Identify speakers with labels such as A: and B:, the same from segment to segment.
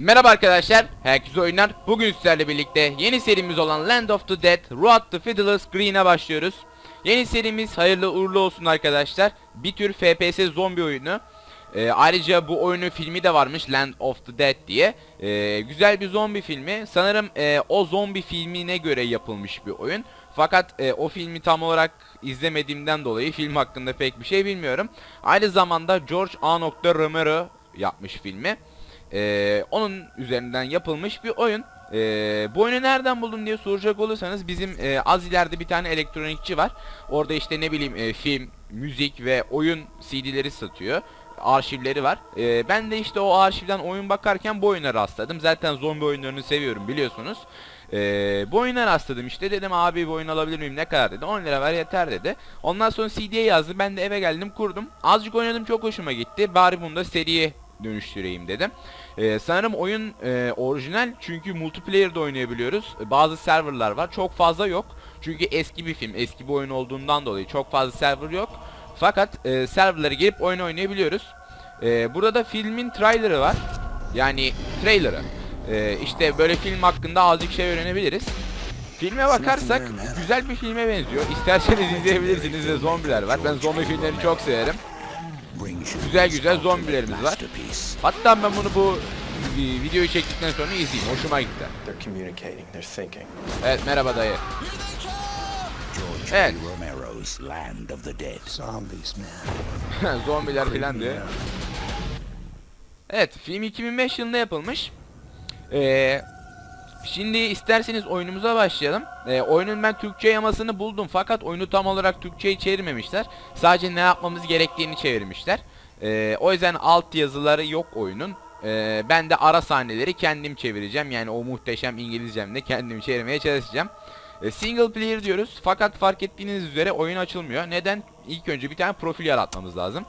A: Merhaba arkadaşlar, herkese oyunlar. Bugün sizlerle birlikte yeni serimiz olan Land of the Dead, Road to Fiddler's Green'e başlıyoruz. Yeni serimiz hayırlı uğurlu olsun arkadaşlar. Bir tür FPS zombi oyunu. Ee, ayrıca bu oyunun filmi de varmış Land of the Dead diye. Ee, güzel bir zombi filmi. Sanırım e, o zombi filmine göre yapılmış bir oyun. Fakat e, o filmi tam olarak izlemediğimden dolayı film hakkında pek bir şey bilmiyorum. Aynı zamanda George A. Romero yapmış filmi. Ee, onun üzerinden yapılmış bir oyun. Ee, bu oyunu nereden buldum diye soracak olursanız bizim e, az ileride bir tane elektronikçi var. Orada işte ne bileyim e, film, müzik ve oyun CD'leri satıyor. Arşivleri var. Ee, ben de işte o arşivden oyun bakarken bu oyuna rastladım. Zaten zombi oyunlarını seviyorum biliyorsunuz. Ee, bu oyuna rastladım işte dedim abi bu oyun alabilir miyim ne kadar dedi 10 lira ver yeter dedi. Ondan sonra CD'ye yazdı ben de eve geldim kurdum. Azıcık oynadım çok hoşuma gitti bari bunu da seriye dönüştüreyim dedim. Ee, sanırım oyun e, orijinal çünkü multiplayer'da oynayabiliyoruz. Ee, Bazı serverlar var. Çok fazla yok. Çünkü eski bir film, eski bir oyun olduğundan dolayı çok fazla server yok. Fakat e, serverlara girip oyun oynayabiliyoruz. Ee, burada da filmin trailerı var. Yani trailerı. Ee, işte böyle film hakkında azıcık şey öğrenebiliriz. Filme bakarsak güzel bir filme benziyor. İsterseniz izleyebilirsiniz de zombiler var. Ben zombi filmlerini çok severim. Güzel güzel zombilerimiz var. Hatta ben bunu bu videoyu çektikten sonra izleyeyim. Hoşuma gitti. Evet merhaba dayı. Evet.
B: Romero's Land of the Dead.
C: Zombies, man.
A: Zombiler filan diyor. Evet film 2005 yılında yapılmış. Ee, şimdi isterseniz oyunumuza başlayalım. Ee, oyunun ben Türkçe yamasını buldum fakat oyunu tam olarak Türkçe'ye çevirmemişler. Sadece ne yapmamız gerektiğini çevirmişler. Ee, o yüzden alt yazıları yok oyunun. Ee, ben de ara sahneleri kendim çevireceğim. Yani o muhteşem İngilizcemle kendim çevirmeye çalışacağım. E, single player diyoruz fakat fark ettiğiniz üzere oyun açılmıyor. Neden? İlk önce bir tane profil yaratmamız lazım.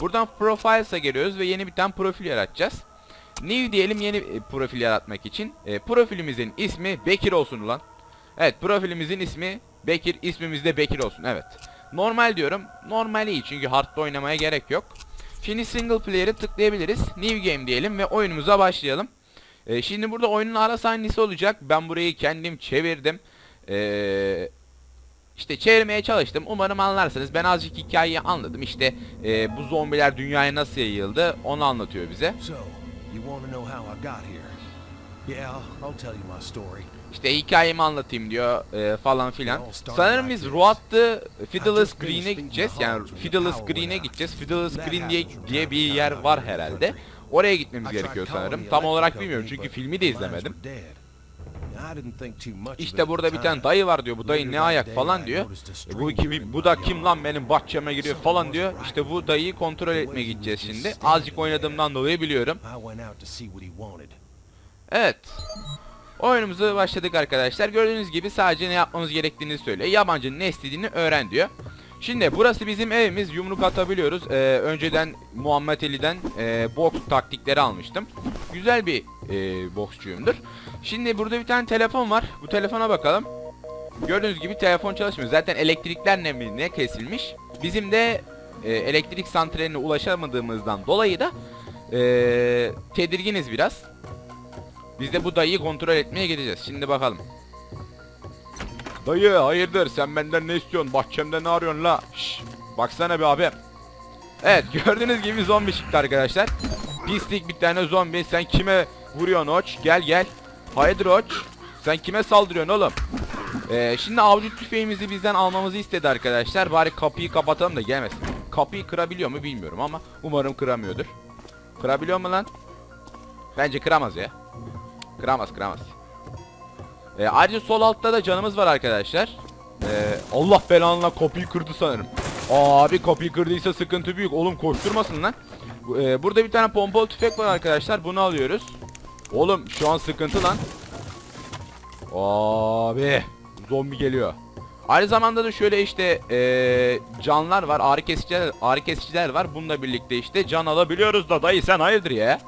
A: Buradan Profiles'a geliyoruz ve yeni bir tane profil yaratacağız. New diyelim yeni e, profil yaratmak için. E, profilimizin ismi Bekir olsun ulan. Evet profilimizin ismi Bekir, ismimiz de Bekir olsun evet. Normal diyorum. Normal iyi çünkü hard'da oynamaya gerek yok. Şimdi single player'ı tıklayabiliriz. New game diyelim ve oyunumuza başlayalım. E, şimdi burada oyunun ara sahnesi olacak. Ben burayı kendim çevirdim. Eee işte çevirmeye çalıştım. Umarım anlarsınız. Ben azıcık hikayeyi anladım. İşte eee, bu zombiler dünyaya nasıl yayıldı onu anlatıyor bize.
D: You want to know how I got here? Yeah, I'll tell you my story.
A: İşte hikayemi anlatayım diyor eee, falan filan. Sanırım biz Road'da Fiddler's Green'e gideceğiz. Yani Fiddler's Green'e gideceğiz. Fiddler's Green diye, diye bir yer var herhalde. Oraya gitmemiz gerekiyor sanırım. Tam olarak bilmiyorum çünkü filmi de izlemedim. İşte burada bir tane dayı var diyor. Bu dayı ne ayak falan diyor. E, bu, kim, bu da kim lan benim bahçeme giriyor falan diyor. İşte bu dayıyı kontrol etmeye gideceğiz şimdi. Azıcık oynadığımdan dolayı biliyorum. Evet. Oyunumuza başladık arkadaşlar. Gördüğünüz gibi sadece ne yapmamız gerektiğini söylüyor. Yabancının ne istediğini öğren diyor. Şimdi burası bizim evimiz. Yumruk atabiliyoruz. Ee, önceden Muhammed Ali'den e, boks taktikleri almıştım. Güzel bir e, boksçuyumdur. Şimdi burada bir tane telefon var. Bu telefona bakalım. Gördüğünüz gibi telefon çalışmıyor. Zaten elektrikler ne ne kesilmiş. Bizim de e, elektrik santraline ulaşamadığımızdan dolayı da e, tedirginiz biraz. Biz de bu dayıyı kontrol etmeye gideceğiz. Şimdi bakalım. Dayı hayırdır sen benden ne istiyorsun? Bahçemde ne arıyorsun la? Şş, baksana bir abi. Evet gördüğünüz gibi zombi çıktı arkadaşlar. Pislik bir tane zombi. Sen kime vuruyorsun oç? Gel gel. Hayırdır oç? Sen kime saldırıyorsun oğlum? Ee, şimdi avcı tüfeğimizi bizden almamızı istedi arkadaşlar. Bari kapıyı kapatalım da gelmesin. Kapıyı kırabiliyor mu bilmiyorum ama umarım kıramıyordur. Kırabiliyor mu lan? Bence kıramaz ya. Kıramaz kıramaz. Ee, ayrıca sol altta da canımız var arkadaşlar. Ee, Allah belanla kapıyı kırdı sanırım. Abi kapıyı kırdıysa sıkıntı büyük. Oğlum koşturmasın lan. Ee, burada bir tane pompalı tüfek var arkadaşlar. Bunu alıyoruz. Oğlum şu an sıkıntı lan. Abi zombi geliyor. Aynı zamanda da şöyle işte ee, canlar var, ağrı kesiciler, ağrı kesiciler var. Bununla birlikte işte can alabiliyoruz da dayı sen hayırdır ya?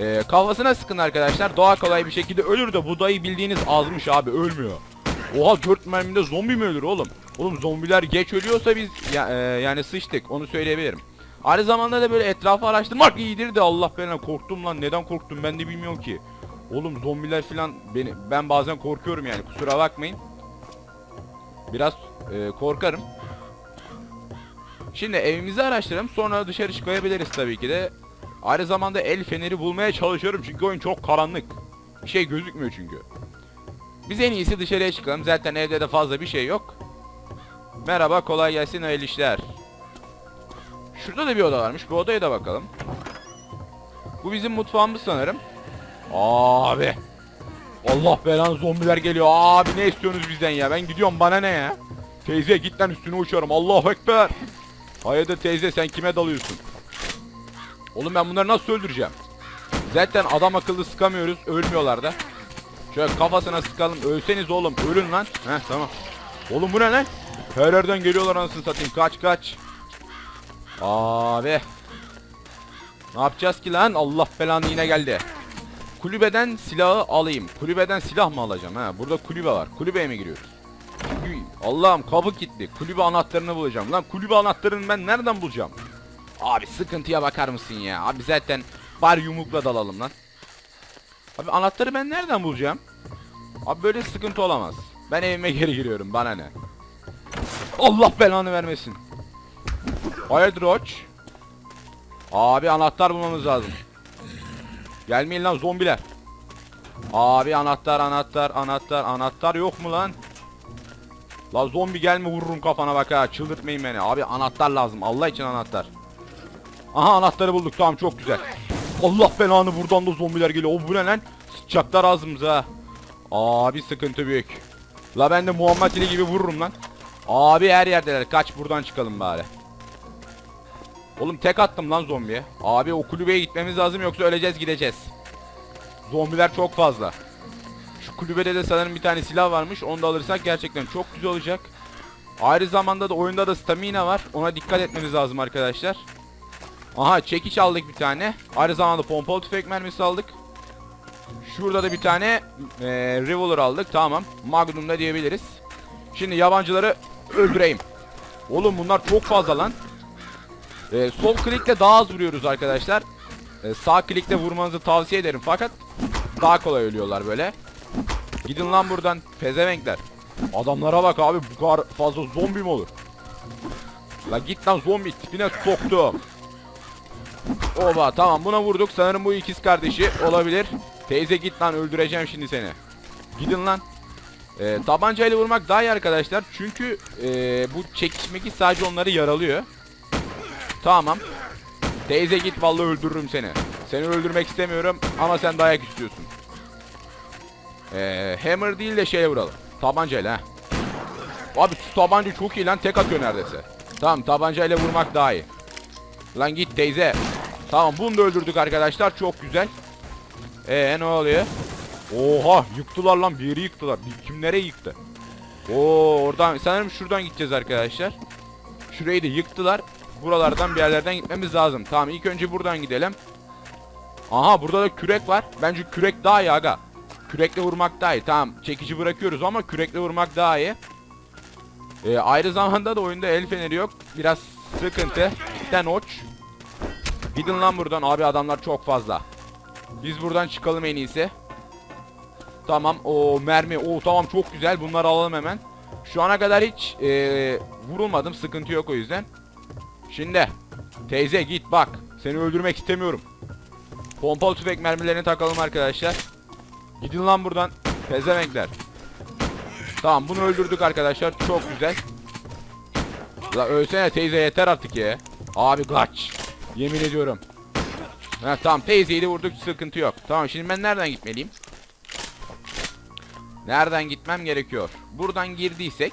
A: Ee, kafasına sıkın arkadaşlar. Daha kolay bir şekilde ölür de bu dayı bildiğiniz azmış abi ölmüyor. Oha 4 mermide zombi mi ölür oğlum? Oğlum zombiler geç ölüyorsa biz ya- e, yani sıçtık onu söyleyebilirim. Aynı zamanda da böyle etrafı araştırmak iyidir de Allah belanı korktum lan neden korktum ben de bilmiyorum ki. Oğlum zombiler filan beni ben bazen korkuyorum yani kusura bakmayın. Biraz e, korkarım. Şimdi evimizi araştıralım sonra dışarı çıkabiliriz tabii ki de. Aynı zamanda el feneri bulmaya çalışıyorum çünkü oyun çok karanlık. Bir şey gözükmüyor çünkü. Biz en iyisi dışarıya çıkalım. Zaten evde de fazla bir şey yok. Merhaba kolay gelsin hayırlı işler. Şurada da bir oda varmış. Bu odaya da bakalım. Bu bizim mutfağımız sanırım. Abi. Allah belanı zombiler geliyor. Abi ne istiyorsunuz bizden ya? Ben gidiyorum bana ne ya? Teyze git lan üstüne uçarım. Allahu Ekber. Hayırdır teyze sen kime dalıyorsun? Oğlum ben bunları nasıl öldüreceğim? Zaten adam akıllı sıkamıyoruz. Ölmüyorlar da. Şöyle kafasına sıkalım. Ölseniz oğlum. Ölün lan. Heh tamam. Oğlum bu ne lan? Her yerden geliyorlar anasını satayım. Kaç kaç. Abi. Ne yapacağız ki lan? Allah belanı yine geldi. Kulübeden silahı alayım. Kulübeden silah mı alacağım? Ha, burada kulübe var. Kulübeye mi giriyoruz? Allah'ım kapı kilitli. Kulübe anahtarını bulacağım. Lan kulübe anahtarını ben nereden bulacağım? Abi sıkıntıya bakar mısın ya? Abi zaten bari yumrukla dalalım lan. Abi anahtarı ben nereden bulacağım? Abi böyle sıkıntı olamaz. Ben evime geri giriyorum bana ne? Allah belanı vermesin. Hayırdır Roach? Abi anahtar bulmamız lazım. Gelmeyin lan zombiler. Abi anahtar anahtar anahtar anahtar yok mu lan? La zombi gelme vururum kafana bak ha çıldırtmayın beni. Abi anahtar lazım Allah için anahtar. Aha anahtarı bulduk tamam çok güzel. Allah belanı buradan da zombiler geliyor. O bu ne lan? Sıçacaklar ağzımıza. Abi sıkıntı büyük. La ben de Muhammed Ali gibi vururum lan. Abi her yerdeler. Kaç buradan çıkalım bari. Oğlum tek attım lan zombiye. Abi o kulübeye gitmemiz lazım yoksa öleceğiz gideceğiz. Zombiler çok fazla. Şu kulübede de sanırım bir tane silah varmış. Onu da alırsak gerçekten çok güzel olacak. Ayrı zamanda da oyunda da stamina var. Ona dikkat etmemiz lazım arkadaşlar. Aha çekiç aldık bir tane. Aynı zamanda pompalı tüfek mermisi aldık. Şurada da bir tane e, revolver aldık. Tamam. Magnum da diyebiliriz. Şimdi yabancıları öldüreyim. Oğlum bunlar çok fazla lan. E, sol klikle daha az vuruyoruz arkadaşlar. E, sağ klikle vurmanızı tavsiye ederim fakat daha kolay ölüyorlar böyle. Gidin lan buradan pezevenkler. Adamlara bak abi bu kadar fazla zombi mi olur? La git lan zombi tipine soktum. Oba tamam buna vurduk sanırım bu ikiz kardeşi olabilir. Teyze git lan öldüreceğim şimdi seni. Gidin lan. Ee, tabancayla vurmak daha iyi arkadaşlar. Çünkü ee, bu çekişmeki sadece onları yaralıyor. Tamam. Teyze git vallahi öldürürüm seni. Seni öldürmek istemiyorum ama sen dayak istiyorsun. Ee, hammer değil de şeye vuralım. Tabancayla ha. Abi şu tabanca çok iyi lan tek atıyor neredeyse. Tamam tabancayla vurmak daha iyi. Lan git teyze. Tamam bunu da öldürdük arkadaşlar. Çok güzel. Ee ne oluyor? Oha yıktılar lan bir yeri yıktılar. Bir- Kim nereye yıktı? Oo oradan sanırım şuradan gideceğiz arkadaşlar. Şurayı da yıktılar. Buralardan bir yerlerden gitmemiz lazım. Tamam ilk önce buradan gidelim. Aha burada da kürek var. Bence kürek daha iyi aga. Kürekle vurmak daha iyi. Tamam çekici bırakıyoruz ama kürekle vurmak daha iyi. Ee, ayrı zamanda da oyunda el feneri yok. Biraz sıkıntı. Sen oç. Gidin lan buradan abi adamlar çok fazla. Biz buradan çıkalım en iyisi. Tamam o mermi o tamam çok güzel bunları alalım hemen. Şu ana kadar hiç eee, vurulmadım sıkıntı yok o yüzden. Şimdi teyze git bak seni öldürmek istemiyorum. Pompalı tüfek mermilerini takalım arkadaşlar. Gidin lan buradan pezevenkler. Tamam bunu öldürdük arkadaşlar çok güzel. La ölsene teyze yeter artık ya. Abi kaç. Yemin ediyorum. Ha tamam teyzeyi de vurduk sıkıntı yok. Tamam şimdi ben nereden gitmeliyim? Nereden gitmem gerekiyor? Buradan girdiysek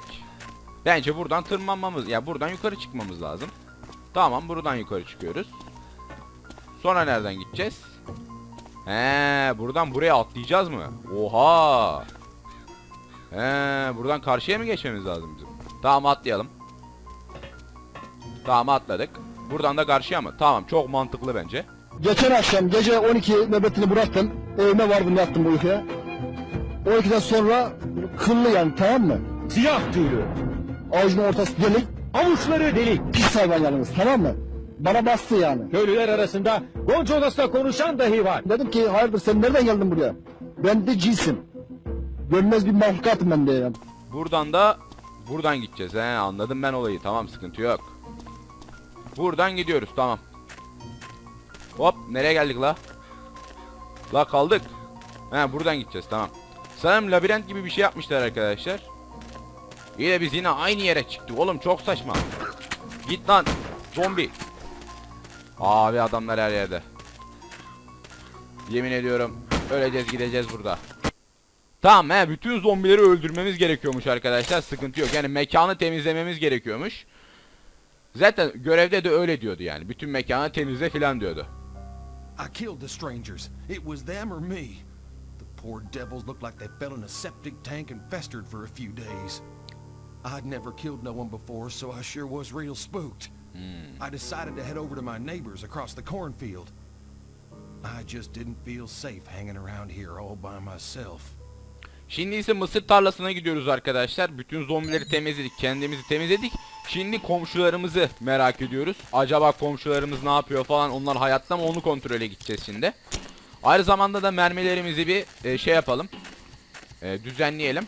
A: bence buradan tırmanmamız ya buradan yukarı çıkmamız lazım. Tamam buradan yukarı çıkıyoruz. Sonra nereden gideceğiz? He, buradan buraya atlayacağız mı? Oha! He, buradan karşıya mı geçmemiz lazım bizim? Tamam atlayalım. Tamam atladık. Buradan da karşıya mı? Tamam çok mantıklı bence.
E: Geçen akşam gece 12 nöbetini bıraktım. Evime vardım yattım bu uykuya. 12'den sonra kıllı yani tamam mı? Siyah tüylü. Avucunun ortası delik.
F: Avuçları delik.
E: Pis hayvan yalnız tamam mı? Bana bastı yani.
F: Köylüler arasında Gonçolos'la konuşan dahi var.
E: Dedim ki hayırdır sen nereden geldin buraya? Ben de cinsim. Görmez bir mahlukatım ben de yani.
A: Buradan da buradan gideceğiz. He anladım ben olayı. Tamam sıkıntı yok. Buradan gidiyoruz tamam. Hop nereye geldik la? La kaldık. He buradan gideceğiz tamam. Sanırım labirent gibi bir şey yapmışlar arkadaşlar. İyi de biz yine aynı yere çıktık. Oğlum çok saçma. Git lan. Zombi. Abi adamlar her yerde. Yemin ediyorum öleceğiz gideceğiz burada. Tamam he bütün zombileri öldürmemiz gerekiyormuş arkadaşlar. Sıkıntı yok. Yani mekanı temizlememiz gerekiyormuş. Zaten görevde de öyle diyordu yani. Bütün mekanı temizle filan diyordu.
D: I killed the strangers. It was them or me. The poor devils looked like they fell in a septic tank and festered for a few days. I'd never killed no one before, so I sure was real spooked. I decided to head over to my neighbors across the cornfield. I just didn't feel safe hanging around here all by myself.
A: Şimdi ise mısır tarlasına gidiyoruz arkadaşlar. Bütün zombileri temizledik. Kendimizi temizledik. Şimdi komşularımızı merak ediyoruz. Acaba komşularımız ne yapıyor falan. Onlar hayatta mı onu kontrole gideceğiz şimdi. Aynı zamanda da mermilerimizi bir e, şey yapalım. E, düzenleyelim.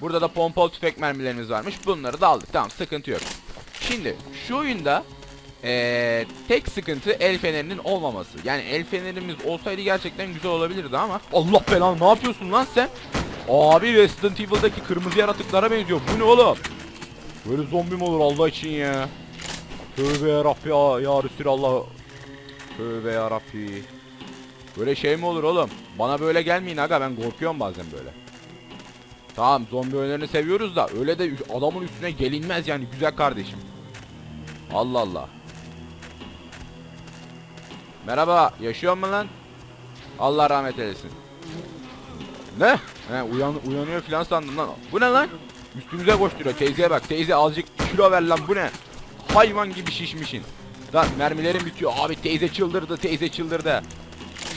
A: Burada da pompalı tüfek mermilerimiz varmış. Bunları da aldık. Tamam sıkıntı yok. Şimdi şu oyunda e, tek sıkıntı el fenerinin olmaması. Yani el fenerimiz olsaydı gerçekten güzel olabilirdi ama. Allah belanı ne yapıyorsun lan sen? Abi Resident Evil'daki kırmızı yaratıklara benziyor. Bu ne oğlum? Böyle zombi mi olur Allah için ya? Tövbe yarabbi ya, ya Resulallah. Tövbe yarabbi. Böyle şey mi olur oğlum? Bana böyle gelmeyin aga ben korkuyorum bazen böyle. Tamam zombi oyunlarını seviyoruz da öyle de adamın üstüne gelinmez yani güzel kardeşim. Allah Allah. Merhaba, yaşıyor mu lan? Allah rahmet eylesin. Ne? He, uyan, uyanıyor filan sandım lan. Bu ne lan? Üstümüze koşturuyor. Teyzeye bak. Teyze azıcık kilo ver lan bu ne? Hayvan gibi şişmişin. Lan mermilerim bitiyor. Abi teyze çıldırdı. Teyze çıldırdı.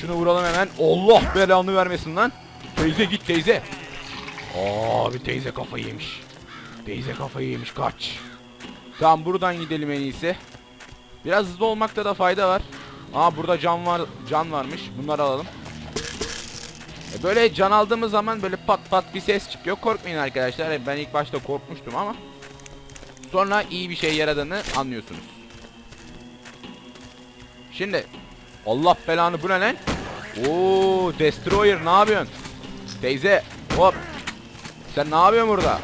A: Şunu vuralım hemen. Allah belanı vermesin lan. Teyze git teyze. Abi teyze kafayı yemiş. Teyze kafayı yemiş kaç. Tamam buradan gidelim en iyisi. Biraz hızlı olmakta da fayda var. Aa burada can var, can varmış. Bunları alalım. E böyle can aldığımız zaman böyle pat pat bir ses çıkıyor. Korkmayın arkadaşlar. E Ben ilk başta korkmuştum ama sonra iyi bir şey yaradığını anlıyorsunuz. Şimdi Allah belanı bu ne lan? Oo Destroyer ne yapıyorsun? Teyze hop. Sen ne yapıyorsun burada?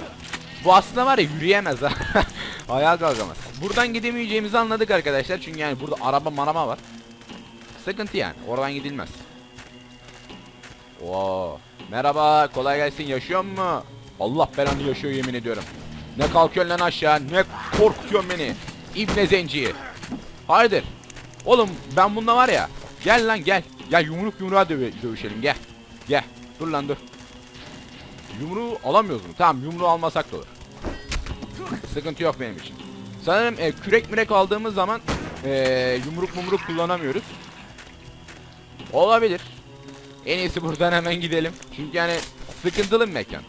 A: Bu aslında var ya yürüyemez ha. Ayağa kalkamaz. Buradan gidemeyeceğimizi anladık arkadaşlar. Çünkü yani burada araba marama var. Sıkıntı yani. Oradan gidilmez. Oo. Merhaba. Kolay gelsin. Yaşıyor mu? Allah belanı yaşıyor yemin ediyorum. Ne kalkıyorsun lan aşağı? Ne korkutuyorsun beni? İbne zenci. Hayırdır? Oğlum ben bunda var ya. Gel lan gel. Gel yumruk yumruğa döve dövüşelim gel. Gel. Dur lan dur. Yumruğu alamıyoruz mu? Tamam yumruğu almasak da olur. Sıkıntı yok benim için. Sanırım e, kürek mürek aldığımız zaman e, yumruk mumruk kullanamıyoruz. Olabilir. En iyisi buradan hemen gidelim. Çünkü yani sıkıntılı bir mekan.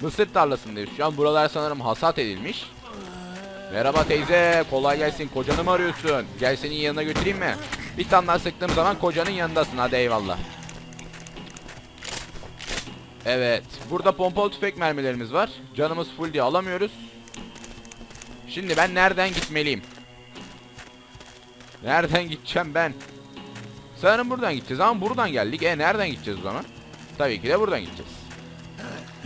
A: Mısır tarlasındayız şu an. Buralar sanırım hasat edilmiş. Merhaba teyze. Kolay gelsin. Kocanı mı arıyorsun? Gel senin yanına götüreyim mi? Bir tane daha sıktığım zaman kocanın yanındasın. Hadi eyvallah. Evet. Burada pompalı tüfek mermilerimiz var. Canımız full diye alamıyoruz. Şimdi ben nereden gitmeliyim? Nereden gideceğim ben? Sanırım buradan gideceğiz ama buradan geldik. E nereden gideceğiz o zaman? Tabii ki de buradan gideceğiz.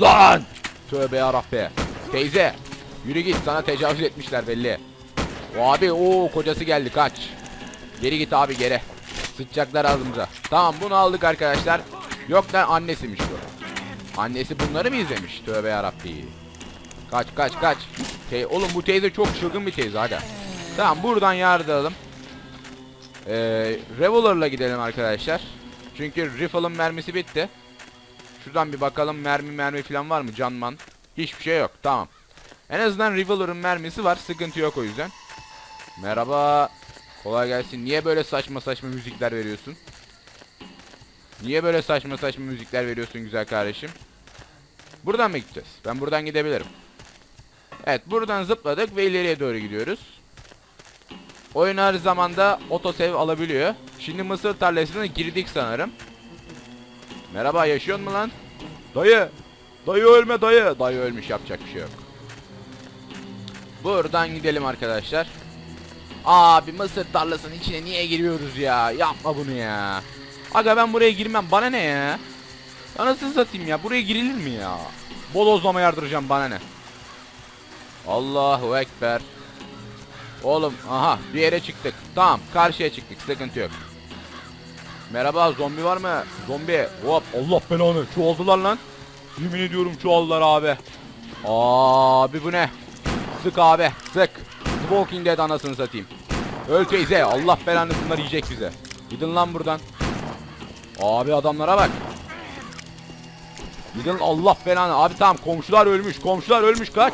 A: Lan! Tövbe yarabbi. Teyze. Yürü git sana tecavüz etmişler belli. O abi o kocası geldi kaç. Geri git abi geri. Sıçacaklar ağzımıza. Tamam bunu aldık arkadaşlar. Yok lan annesiymiş bu. Annesi bunları mı izlemiş? Tövbe yarabbi. Kaç kaç kaç. Te oğlum bu teyze çok çılgın bir teyze aga. Tamam buradan yardıralım. Ee, Revolver'la gidelim arkadaşlar. Çünkü Rifle'ın mermisi bitti. Şuradan bir bakalım mermi mermi falan var mı canman? Hiçbir şey yok tamam. En azından Revolver'ın mermisi var sıkıntı yok o yüzden. Merhaba. Kolay gelsin. Niye böyle saçma saçma müzikler veriyorsun? Niye böyle saçma saçma müzikler veriyorsun güzel kardeşim? Buradan mı gideceğiz? Ben buradan gidebilirim. Evet buradan zıpladık ve ileriye doğru gidiyoruz. Oyun her zamanda otosave alabiliyor. Şimdi mısır tarlasına girdik sanırım. Merhaba yaşıyor mu lan? Dayı. Dayı ölme dayı. Dayı ölmüş yapacak bir şey yok. Buradan gidelim arkadaşlar. Abi mısır tarlasının içine niye giriyoruz ya? Yapma bunu ya. Aga ben buraya girmem. Bana ne ya? Anasını satayım ya. Buraya girilir mi ya? Bolozlama yardıracağım bana ne? Allahu Ekber. Oğlum aha bir yere çıktık. Tamam karşıya çıktık sıkıntı yok. Merhaba zombi var mı? Zombi. Hop Allah belanı çoğaldılar lan. Yemin ediyorum çoğaldılar abi. Abi bu ne? Sık abi sık. Walking Dead anasını satayım. Öl teyze Allah belanı bunlar yiyecek bize. Gidin lan buradan. Abi adamlara bak. Gidin Allah belanı. Abi tamam komşular ölmüş. Komşular ölmüş kaç.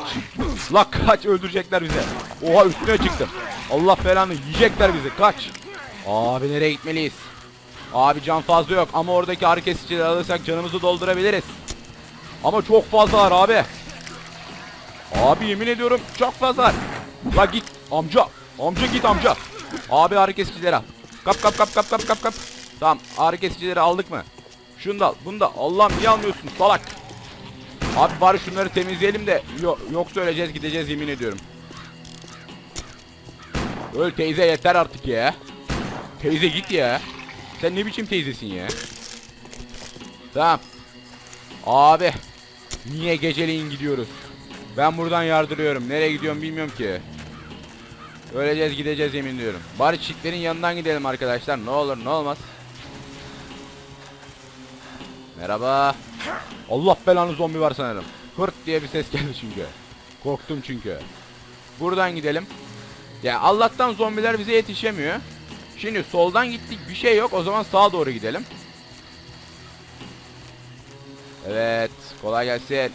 A: La kaç öldürecekler bize. Oha üstüne çıktım. Allah belanı yiyecekler bizi kaç. Abi nereye gitmeliyiz? Abi can fazla yok ama oradaki ağrı kesicileri alırsak canımızı doldurabiliriz. Ama çok fazla var abi. Abi yemin ediyorum çok fazla var. La git amca. Amca git amca. Abi ağrı kesicileri al. Kap kap kap kap kap kap kap. Tamam ağrı kesicileri aldık mı? Şunu da al. Bunu da. Allah'ım niye almıyorsun salak. Abi bari şunları temizleyelim de yo yoksa öleceğiz gideceğiz yemin ediyorum. Öl teyze yeter artık ya. Teyze git ya. Sen ne biçim teyzesin ya? Tamam. Abi. Niye geceleyin gidiyoruz? Ben buradan yardırıyorum. Nereye gidiyorum bilmiyorum ki. Öleceğiz gideceğiz yemin ediyorum. Bari çiftlerin yanından gidelim arkadaşlar. Ne olur ne olmaz. Merhaba. Allah belanı zombi var sanırım. Hırt diye bir ses geldi çünkü. Korktum çünkü. Buradan gidelim. Ya Allah'tan zombiler bize yetişemiyor. Şimdi soldan gittik bir şey yok. O zaman sağa doğru gidelim. Evet. Kolay gelsin.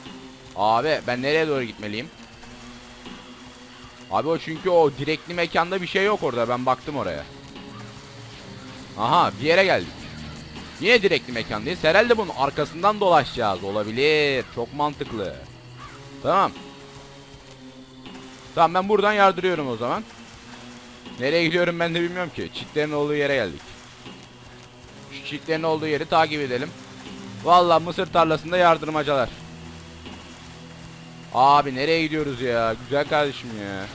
A: Abi ben nereye doğru gitmeliyim? Abi o çünkü o direkli mekanda bir şey yok orada. Ben baktım oraya. Aha bir yere geldik. Yine direkli mekandayız. Herhalde bunun arkasından dolaşacağız. Olabilir. Çok mantıklı. Tamam. Tamam ben buradan yardırıyorum o zaman. Nereye gidiyorum ben de bilmiyorum ki. Çitlerin olduğu yere geldik. Şu çitlerin olduğu yeri takip edelim. Vallahi mısır tarlasında yardırmacalar. Abi nereye gidiyoruz ya? Güzel kardeşim ya.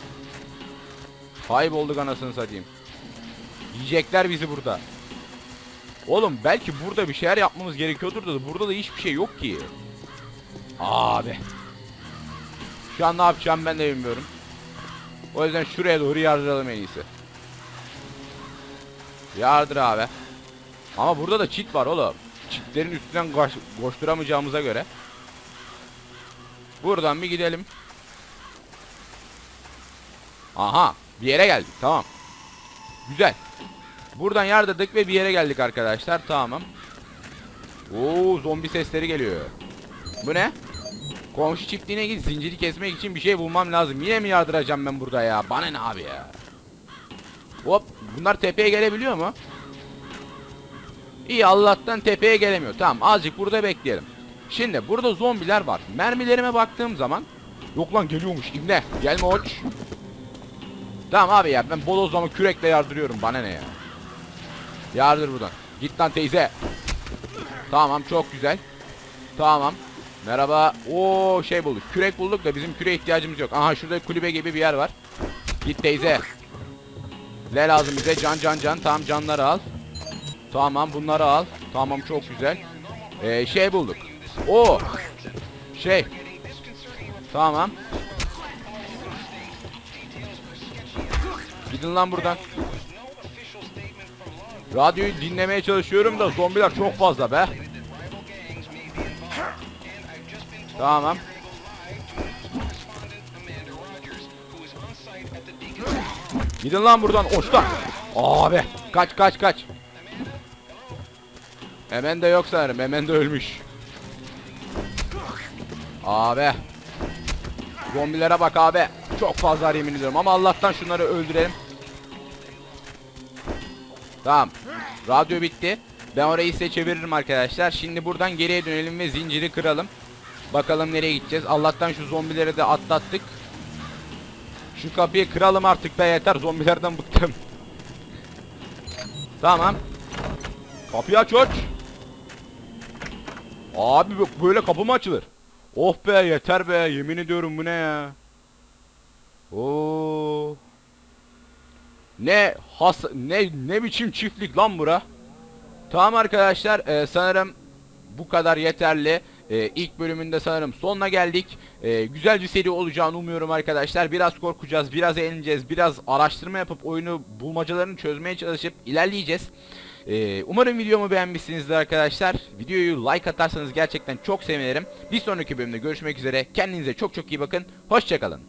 A: Kaybolduk anasını satayım. Yiyecekler bizi burada. Oğlum belki burada bir şeyler yapmamız gerekiyordur da burada da hiçbir şey yok ki. Abi. Şu an ne yapacağım ben de bilmiyorum. O yüzden şuraya doğru yardıralım en iyisi. Yardır abi. Ama burada da çit var oğlum. Çitlerin üstünden koş koşturamayacağımıza göre. Buradan bir gidelim. Aha. Bir yere geldik. Tamam. Güzel. Buradan yardırdık ve bir yere geldik arkadaşlar. Tamam. Oo zombi sesleri geliyor. Bu ne? Komşu çiftliğine git zinciri kesmek için bir şey bulmam lazım. Yine mi yardıracağım ben burada ya? Bana ne abi ya? Hop. Bunlar tepeye gelebiliyor mu? İyi Allah'tan tepeye gelemiyor. Tamam azıcık burada bekleyelim. Şimdi burada zombiler var. Mermilerime baktığım zaman Yok lan geliyormuş ibne. Gelme oç. Tamam abi ya ben bolozlama kürekle yardırıyorum. Bana ne ya? Yardır buradan. Git lan teyze. Tamam çok güzel. Tamam. Merhaba. Oo şey bulduk. Kürek bulduk da bizim küre ihtiyacımız yok. Aha şurada kulübe gibi bir yer var. Git teyze. Ne lazım bize? Can can can. Tamam canları al. Tamam bunları al. Tamam çok güzel. Ee, şey bulduk. O şey. Tamam. Gidin lan buradan. Radyoyu dinlemeye çalışıyorum da zombiler çok fazla be. Tamam. Gidin lan buradan oçtan. Abi kaç kaç kaç. Hemen de yok sanırım. Hemen de ölmüş. Abi. Zombilere bak abi. Çok fazla yemin ediyorum ama Allah'tan şunları öldürelim. Tamam. Radyo bitti. Ben orayı size çeviririm arkadaşlar. Şimdi buradan geriye dönelim ve zinciri kıralım. Bakalım nereye gideceğiz. Allah'tan şu zombileri de atlattık. Şu kapıyı kıralım artık be yeter zombilerden bıktım. Tamam. Kapıyı aç aç. Abi böyle kapı mı açılır? Oh be yeter be yemin ediyorum bu ne ya? Oo. Ne has ne ne biçim çiftlik lan bura? Tamam arkadaşlar e, sanırım bu kadar yeterli. E, ilk bölümünde sanırım sonuna geldik. E, güzel bir seri olacağını umuyorum arkadaşlar. Biraz korkacağız, biraz eğleneceğiz, biraz araştırma yapıp oyunu bulmacalarını çözmeye çalışıp ilerleyeceğiz. E, umarım videomu beğenmişsinizdir arkadaşlar. Videoyu like atarsanız gerçekten çok sevinirim. Bir sonraki bölümde görüşmek üzere. Kendinize çok çok iyi bakın. Hoşçakalın.